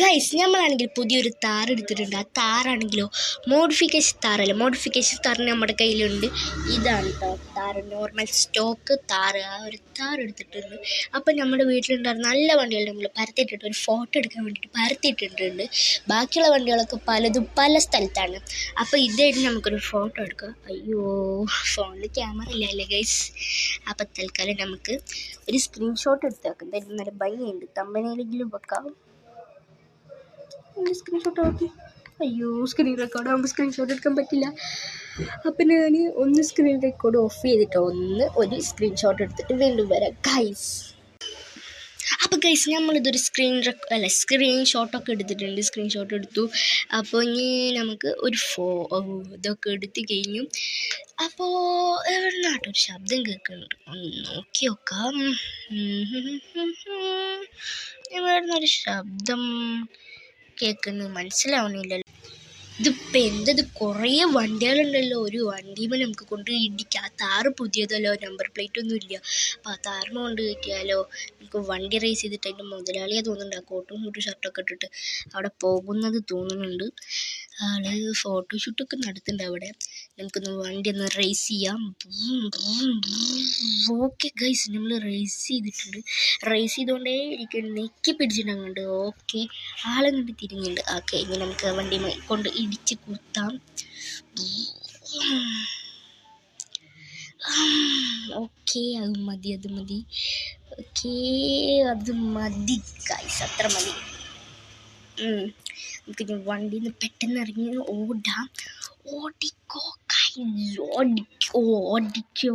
Guys നമ്മളാണെങ്കിൽ പുതിയൊരു താർ എടുത്തിട്ടുണ്ട്. ആ താറാണെങ്കിലോ മോഡിഫിക്കേഷൻ താറല്ല മോഡിഫിക്കേഷൻ താറിന് നമ്മുടെ കയ്യിലുണ്ട്. ഇതാണ് താറ് നോർമൽ സ്റ്റോക്ക് താറ് ആ ഒരു താർ എടുത്തിട്ടുണ്ട്. അപ്പം നമ്മുടെ വീട്ടിലുണ്ടായിരുന്ന നല്ല വണ്ടികൾ നമ്മൾ പരത്തിയിട്ടുണ്ട് ഒരു ഫോട്ടോ എടുക്കാൻ വേണ്ടിയിട്ട് പരത്തിയിട്ടിട്ടുണ്ട്. ബാക്കിയുള്ള വണ്ടികളൊക്കെ പലതും പല സ്ഥലത്താണ്. അപ്പോൾ ഇതായിട്ട് നമുക്കൊരു ഫോട്ടോ എടുക്കാം അയ്യോ ഫോണിൽ ക്യാമറ ഇല്ല അല്ലേ ഗൈസ് അപ്പം തൽക്കാലം നമുക്ക് ഒരു സ്ക്രീൻഷോട്ട് എടുത്ത് വെക്കാം. എന്തായാലും നല്ല ഭംഗിയുണ്ട്. കമ്പനിയിലെങ്കിലും വെക്കാം. സ്ക്രീൻഷോട്ട് ആക്കി. അയ്യോ സ്ക്രീൻ റെക്കോർഡ് ആകുമ്പോൾ സ്ക്രീൻഷോട്ട് എടുക്കാൻ പറ്റില്ല. അപ്പം ഞാൻ ഒന്ന് സ്ക്രീൻ റെക്കോർഡ് ഓഫ് ചെയ്തിട്ട് ഒന്ന് ഒരു സ്ക്രീൻഷോട്ട് എടുത്തിട്ട് വീണ്ടും വരാം. ഗൈസ് അപ്പോൾ ഗൈസ് നമ്മളിതൊരു സ്ക്രീൻ റെക്കോ അല്ല സ്ക്രീൻഷോട്ടൊക്കെ എടുത്തിട്ടുണ്ട്. സ്ക്രീൻഷോട്ട് എടുത്തു. അപ്പോൾ ഇനി നമുക്ക് ഒരു ഫോ ഇതൊക്കെ എടുത്ത് കഴിഞ്ഞു. അപ്പോൾ എവിടെ നാട്ടൊരു ശബ്ദം കേൾക്കുന്നുണ്ട്. ഒന്ന് നോക്കി നോക്കാം. എവിടെ നിന്നൊരു ശബ്ദം. കേൾക്കുന്നത് മനസ്സിലാവണില്ലല്ലോ. ഇതിപ്പോൾ എന്തത് കുറേ വണ്ടികളുണ്ടല്ലോ. ഒരു വണ്ടിയുമ്പോൾ നമുക്ക് കൊണ്ട് ഇടിക്കാം ആ താറ് പുതിയതല്ലോ. നമ്പർ പ്ലേറ്റ് ഒന്നും ഇല്ല. അപ്പോൾ ആ താറിന് കൊണ്ട് കിട്ടിയാലോ നമുക്ക് വണ്ടി റേസ് ചെയ്തിട്ട് അതിന്റെ മുതലാളിയെ തോന്നുന്നുണ്ട്. ആ കോട്ടും കൂട്ടും ഷർട്ടൊക്കെ ഇട്ടിട്ട് അവിടെ പോകുന്നത് തോന്നുന്നുണ്ട്. ആൾ ഫോട്ടോഷൂട്ടൊക്കെ നടത്തുന്നുണ്ട് അവിടെ. നമുക്കൊന്ന് വണ്ടി ഒന്ന് റേസ് ചെയ്യാം. ഓക്കെ ഗൈസ് നമ്മൾ റേസ് ചെയ്തിട്ടുണ്ട്. റേസ് ചെയ്തുകൊണ്ടേ ഇരിക്കുന്നു നെക്കി പിടിച്ചിട്ടുണ്ട് ഓക്കെ ആളെ കണ്ട് തിരിഞ്ഞുണ്ട് ഓക്കെ ഇനി നമുക്ക് വണ്ടി കൊണ്ട് ഇടിച്ച് കുത്താം. ഓക്കെ അത് മതി അത് മതി. ഓക്കെ അത് മതി ഗൈസ് അത്ര മതി. നമുക്ക് വണ്ടിയിൽ നിന്ന് പെട്ടെന്ന് ഇറങ്ങി ഓടാം. ഓടിക്കോ കൈ ഓടിക്കോ ഓടിക്കോ.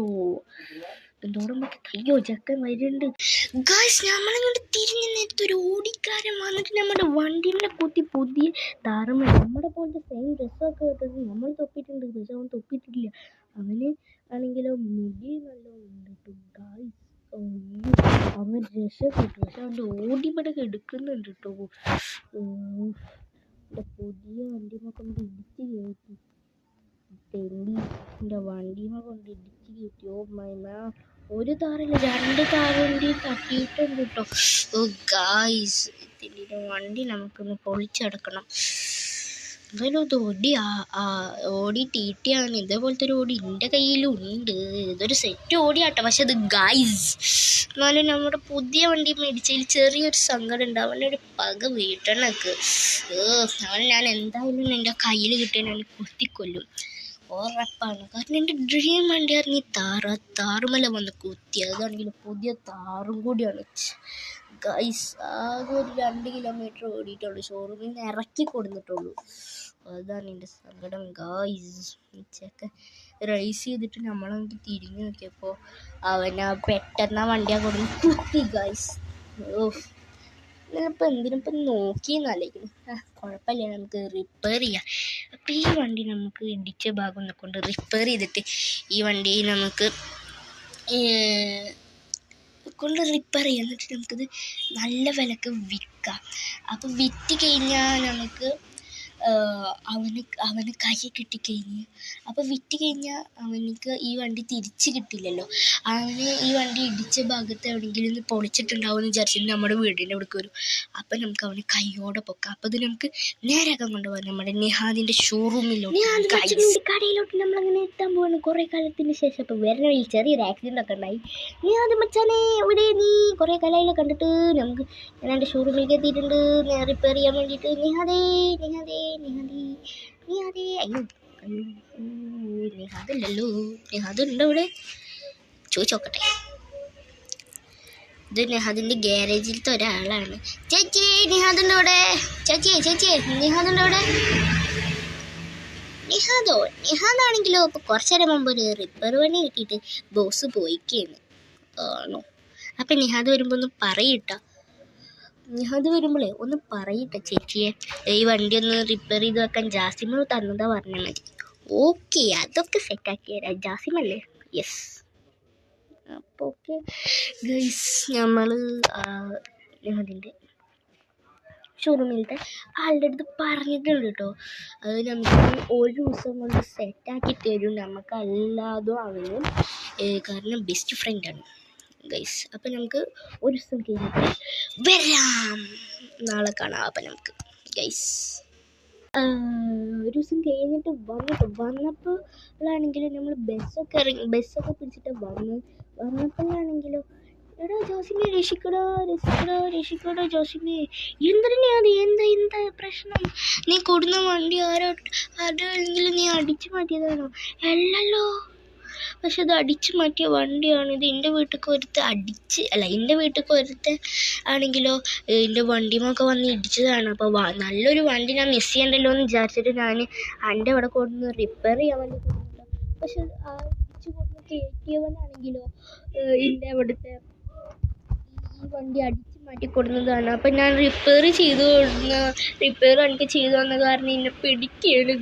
നേരത്തെ ഓടിക്കാരൻ വന്നിട്ട് നമ്മുടെ വണ്ടീനെ കുത്തി പുതിയ താറമ നമ്മുടെ പോലത്തെ സെയിം ഡ്രസ്സൊക്കെ ഇട്ടത് നമ്മൾ തൊപ്പിയിട്ടുണ്ട്. പക്ഷെ അവൻ തൊപ്പിയിട്ടില്ല. അവന് ആണെങ്കിലോ മുടി നല്ലോണം ഉണ്ട് അവൻ രക്ഷപ്പെട്ടു. പക്ഷെ അവന്റെ ഓടിമട എടുക്കുന്നുണ്ട് കേട്ടോ പുതിയ വണ്ടിമ കൊണ്ട് ഇടിച്ച് കയറ്റി തെണ്ടി എന്റെ വണ്ടിമ കൊണ്ട് ഇടിച്ച് കിട്ടി ഓ മൈമ ഒരു താറില്ല. രണ്ട് താറുണ്ടി തട്ടിയിട്ടുണ്ട് കേട്ടോ. ഓ ഗായ്സ് ഇതിന്റെ വണ്ടി നമുക്കൊന്ന് പൊളിച്ചെടുക്കണം. എന്തായാലും ഇത് ഓടി ഓടി ടീട്ടിയാണ് ഇതേപോലത്തെ ഒരു ഓടി എന്റെ കയ്യിലും ഉണ്ട് ഇതൊരു സെറ്റ് ഓടിയാട്ടോ. പക്ഷെ അത് ഗൈസ് എന്നാലും നമ്മുടെ പുതിയ വണ്ടി മേടിച്ചതിൽ ചെറിയൊരു സങ്കടം ഉണ്ട്. അവന്റെ ഒരു പക വീട്ടണക്ക്. അവൻ ഞാൻ എന്തായാലും എന്റെ കയ്യിൽ കിട്ടിയാൽ ഞാൻ കുത്തിക്കൊല്ലും. ഉറപ്പാണ്. കാരണം എന്റെ ഡ്രീം വണ്ടിയായിരുന്നു ഈ താറ് താറുമല വന്ന് കുത്തി അതാണെങ്കിൽ പുതിയ താറും കൂടിയാണ്. ഗൈസ് ആകെ ഒരു രണ്ട് കിലോമീറ്റർ ഓടിയിട്ടുള്ളൂ. ഷോറൂമിൽ നിന്ന് ഇറക്കി കൊടുത്തിട്ടുള്ളൂ. അതാണ് എന്റെ സങ്കടം. ഗായ്സ് റൈസ് ചെയ്തിട്ട് നമ്മളങ്ങോട്ട് തിരിഞ്ഞു നോക്കിയപ്പോൾ അവൻ പെട്ടെന്ന് ആ വണ്ടി ആ കൊടുന്ന് കുത്തി ഗായ്സ് ഓഹ് എന്തിനും ഇപ്പം നോക്കി എന്നല്ലേ കുഴപ്പമില്ല. നമുക്ക് റിപ്പയർ ചെയ്യാം. ഈ വണ്ടി നമുക്ക് ഇടിച്ച ഭാഗം കൊണ്ട് റിപ്പയർ ചെയ്തിട്ട് ഈ വണ്ടി നമുക്ക് കൊണ്ട് റിപ്പയർ ചെയ്യാം എന്നിട്ട് നമുക്കിത് നല്ല വിലക്ക് വിൽക്കാം. അപ്പോൾ വിറ്റ് കഴിഞ്ഞാൽ നമുക്ക് അവന് അവന് കൈ കിട്ടിക്കഴിഞ്ഞ്. അപ്പോൾ വിറ്റ് കഴിഞ്ഞാൽ അവനിക്ക് ഈ വണ്ടി തിരിച്ച് കിട്ടില്ലല്ലോ. അവന് ഈ വണ്ടി ഇടിച്ച ഭാഗത്ത് എവിടെയെങ്കിലും ഒന്ന് പൊളിച്ചിട്ടുണ്ടാവും എന്ന് വിചാരിച്ചിട്ട് നമ്മുടെ വീടിന്റെ അവിടേക്ക് വരും. അപ്പം നമുക്ക് അവന് കൈയോടെ പൊക്കാം. അപ്പോൾ ഇത് നമുക്ക് നേരാക്കാൻ കൊണ്ടുപോകാം. നമ്മുടെ നിഹാദിന്റെ ഷോറൂമിലോട്ട് കടയിലോട്ട് നമ്മളങ്ങനെ എത്താൻ പോവാണ് കുറേ കാലത്തിന് ശേഷം. അപ്പോൾ വരുന്ന വഴി ചെറിയൊരു ആക്സിഡന്റ് ഒക്കെ ഉണ്ടായി. നിഹാദ് മച്ചാനെ ഇവിടെ നീ? കുറേ കലയിലെ കണ്ടിട്ട്. നമുക്ക് ഞാൻ എന്റെ ഷോറൂമിലേക്ക് എത്തിയിട്ടുണ്ട്. ഞാൻ റിപ്പയർ ചെയ്യാൻ വേണ്ടിയിട്ട്. നിഹാദേ നിഹാദേ. നിഹാദേ നിഹാദി അയ്യോ അയ്യോ നിഹാദുണ്ടോ ഇവിടെ? ചോദിച്ചോക്കട്ടെ. ഇത് നെഹാദിന്റെ ഗ്യാരേജിലത്തെ ഒരാളാണ്. ചേച്ചി നിഹാദുണ്ട് ഇവിടെ? ചേച്ചി ചേച്ചി നിഹാദുണ്ട് ഇവിടെ? നിഹാദോ നിഹാദാണെങ്കിലോ ഇപ്പോൾ കുറച്ചേരം മുമ്പ് ഒരു റിപ്പർ പണി കിട്ടിയിട്ട് ബോസ് പോയിക്കാണ് ആണോ? അപ്പം നിഹാദ് വരുമ്പോൾ ഒന്ന് പറയിട്ട നിഹാദ് വരുമ്പോഴേ ഒന്ന് പറയട്ടെ ചേച്ചിയെ. ഈ വണ്ടി ഒന്ന് റിപ്പയർ ചെയ്ത് വെക്കാൻ ജാസിമ തന്നതാ മതി ഓക്കെ അതൊക്കെ സെറ്റാക്കി തരാം. ജാസിമല്ലേ? യെസ് അപ്പോൾ ഓക്കെ ഗൈസ് നമ്മൾ അതിന്റെ ഷോറൂമിലത്തെ ആളുടെ അടുത്ത് പറഞ്ഞിട്ടുണ്ട് കേട്ടോ അത് നമുക്ക് ഒരു ദിവസം കൊണ്ട് സെറ്റാക്കി തരും. നമുക്ക് അല്ലാതും അവനും കാരണം ബെസ്റ്റ് ഫ്രണ്ടാണ് ഗൈസ് അപ്പം നമുക്ക് ഒരു ദിവസം കഴിഞ്ഞിട്ട് വരാം. നാളെ കാണാം അപ്പം നമുക്ക് ഗൈസ് ഒരു ദിവസം കഴിഞ്ഞിട്ട് വന്നിട്ട് വന്നപ്പോഴാണെങ്കിലും നമ്മൾ ബസ്സൊക്കെ ഇറങ്ങി ബസ്സൊക്കെ പിടിച്ചിട്ട് വന്ന്. വന്നപ്പോഴാണെങ്കിലും എടാ ജോസിനെ രക്ഷിക്കടോ രക്ഷിക്കടോ രക്ഷിക്കടോ ജോസിനെ. എന്തിനാ എന്താ എന്താ പ്രശ്നം? നീ കൊടുന്ന വണ്ടി ആരോ ആരെങ്കിലും നീ അടിച്ചു മാറ്റിയതാണോ? അല്ലല്ലോ. പക്ഷെ അത് അടിച്ചു മാറ്റിയ വണ്ടിയാണ്. ഇത് എന്റെ വീട്ടിലേക്ക് ഒരുത്ത അടിച്ച് അല്ല എന്റെ വീട്ടിലേക്ക് ഒരുത്ത ആണെങ്കിലോ എന്റെ വണ്ടിമൊക്കെ വന്ന് ഇടിച്ചതാണ്. അപ്പോൾ നല്ലൊരു വണ്ടി ഞാൻ മിസ് ചെയ്യണ്ടല്ലോ എന്ന് വിചാരിച്ചിട്ട് ഞാൻ എന്റെ അവിടെ കൊണ്ടുവന്ന് റിപ്പയർ ചെയ്യാൻ വേണ്ടി പക്ഷെ ആ ഇടിച്ച് കൊണ്ടുവന്ന് കയറ്റിയവനാണെങ്കിലോ എന്റെ അവിടുത്തെ ഈ വണ്ടി അടിച്ച് മാറ്റി കൊടുക്കുന്നതാണ് അപ്പം ഞാൻ റിപ്പയർ ചെയ്തു കൊടുക്കുന്ന റിപ്പയർ എനിക്ക് ചെയ്തു തന്ന കാരണം എന്നെ പിടിക്കുകയാണ്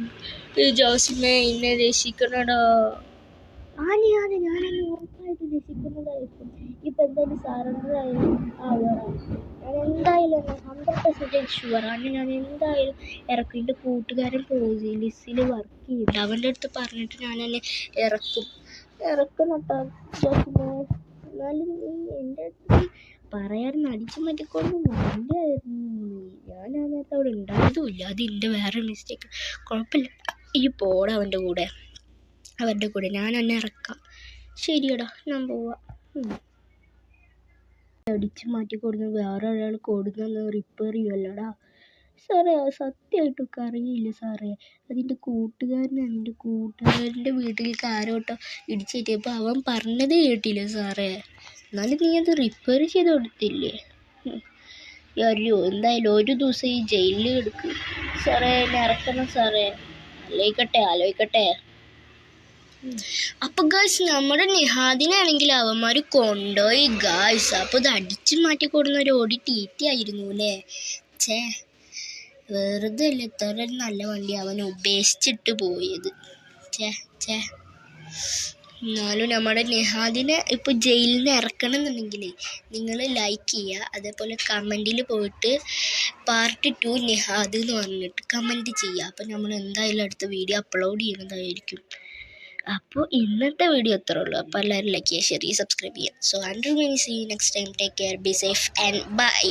ജോസിനെ എന്നെ രക്ഷിക്കണടാ? ആനി ആനി ഞാനെന്നെ ഉറപ്പായിട്ട് രസിക്കുന്നതായിരിക്കും ഇപ്പം എന്തായാലും സറണ്ടർ ആവാറാണ് ഞാൻ എന്തായാലും എന്നെ ഹൺഡ്രഡ് പെർസെന്റേജ് ഷുവറാണ് ഞാൻ എന്തായാലും ഇറക്കും. എന്റെ കൂട്ടുകാരൻ പോലീസിൽ വർക്ക് ചെയ്യുന്നുണ്ട് അവന്റെ അടുത്ത് പറഞ്ഞിട്ട് ഞാൻ എന്നെ ഇറക്കും. ഇറക്കും എന്നാലും എന്റെ അടുത്ത് പറയാറുണ്ട് അടിച്ചു മാറ്റിക്കൊണ്ട് വണ്ടിയായിരുന്നു ഞാൻ ആ നേരത്തെ അവിടെ ഉണ്ടായതുമില്ല. അത് എന്റെ വേറെ മിസ്റ്റേക്ക് കുഴപ്പമില്ല. ഈ പോടാ അവന്റെ കൂടെ. അവരുടെ കൂടെ. ഞാൻ എന്നെ ഇറക്കാം. ശരിയടാ ഞാൻ പോവാം. അടിച്ച് മാറ്റി കൊടുന്ന് വേറെ ഒരാൾ കൊടുക്കുന്ന റിപ്പയർ ചെയ്യുമല്ലോടാ സാറേ സത്യമായിട്ടൊക്കെ അറിയില്ല സാറേ. അതിന്റെ കൂട്ടുകാരനാണ് എന്റെ കൂട്ടുകാരന്റെ വീട്ടിൽ കാരോട്ടോ ഇടിച്ചേറ്റിയപ്പോൾ അവൻ പറഞ്ഞത് കേട്ടില്ല സാറേ. എന്നാലും നീ അത് റിപ്പയർ ചെയ്ത് കൊടുത്തില്ലേ? ഉം. അയ്യോ എന്തായാലും ഒരു ദിവസം ഈ ജയിലിൽ എടുക്കും സാറേ എന്നെ ഇറക്കണം സാറേ. ആലോചിക്കട്ടെ ആലോചിക്കട്ടെ. അപ്പൊ ഗായ്സ് നമ്മുടെ നിഹാദിനാണെങ്കിൽ അവന്മാർ കൊണ്ടുപോയി. ഗായ്സ് അപ്പൊ ഇത് അടിച്ചു മാറ്റി കൊടുന്ന ഒരു ഓടി ടി ടി ആയിരുന്നു അല്ലേ? ചേ വെറുതെ അല്ല ഇത്ര ഒരു നല്ല വണ്ടി അവൻ ഉപേക്ഷിച്ചിട്ട് പോയത്? ചേ ചേ എന്നാലും നമ്മുടെ നിഹാദിനെ ഇപ്പോൾ ജയിലിൽ നിന്ന് ഇറക്കണം എന്നുണ്ടെങ്കിൽ നിങ്ങൾ ലൈക്ക് ചെയ്യുക. അതേപോലെ കമന്റിൽ പോയിട്ട് പാർട്ട് ടു നിഹാദ് എന്ന് പറഞ്ഞിട്ട് കമന്റ് ചെയ്യുക. അപ്പോൾ നമ്മൾ എന്തായാലും അടുത്ത വീഡിയോ അപ്ലോഡ് ചെയ്യുന്നതായിരിക്കും. അപ്പോൾ ഇന്നത്തെ വീഡിയോ ഇത്രേ ഉള്ളൂ. അപ്പോൾ എല്ലാവരും ലൈക്ക് ചെയ്യുക ഷെയർ ചെയ്യുക സബ്സ്ക്രൈബ് ചെയ്യുക. So Andrew mean see next time take care be safe and bye